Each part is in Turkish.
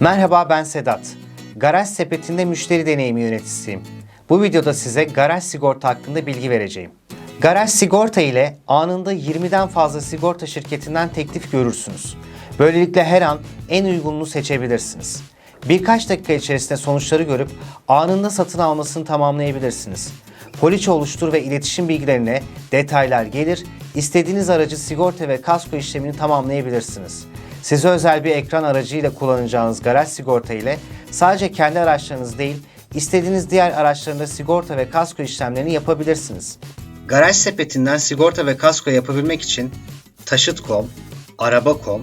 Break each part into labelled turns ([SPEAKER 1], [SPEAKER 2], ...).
[SPEAKER 1] Merhaba ben Sedat. Garaj sepetinde müşteri deneyimi yöneticisiyim. Bu videoda size garaj sigorta hakkında bilgi vereceğim. Garaj sigorta ile anında 20'den fazla sigorta şirketinden teklif görürsünüz. Böylelikle her an en uygununu seçebilirsiniz. Birkaç dakika içerisinde sonuçları görüp anında satın almasını tamamlayabilirsiniz. Poliçe oluştur ve iletişim bilgilerine detaylar gelir, istediğiniz aracı sigorta ve kasko işlemini tamamlayabilirsiniz. Size özel bir ekran aracıyla kullanacağınız garaj sigorta ile sadece kendi araçlarınız değil, istediğiniz diğer araçlarında sigorta ve kasko işlemlerini yapabilirsiniz. Garaj sepetinden sigorta ve kasko yapabilmek için taşıt.com, araba.com,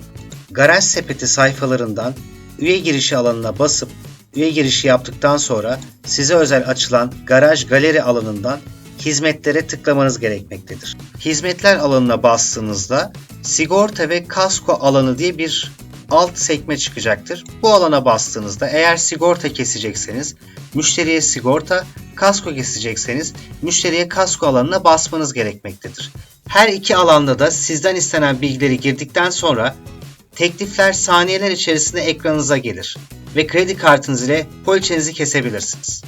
[SPEAKER 1] garaj sepeti sayfalarından üye girişi alanına basıp üye girişi yaptıktan sonra size özel açılan garaj galeri alanından hizmetlere tıklamanız gerekmektedir. Hizmetler alanına bastığınızda sigorta ve kasko alanı diye bir alt sekme çıkacaktır. Bu alana bastığınızda eğer sigorta kesecekseniz müşteriye sigorta, kasko kesecekseniz müşteriye kasko alanına basmanız gerekmektedir. Her iki alanda da sizden istenen bilgileri girdikten sonra teklifler saniyeler içerisinde ekranınıza gelir ve kredi kartınız ile poliçenizi kesebilirsiniz.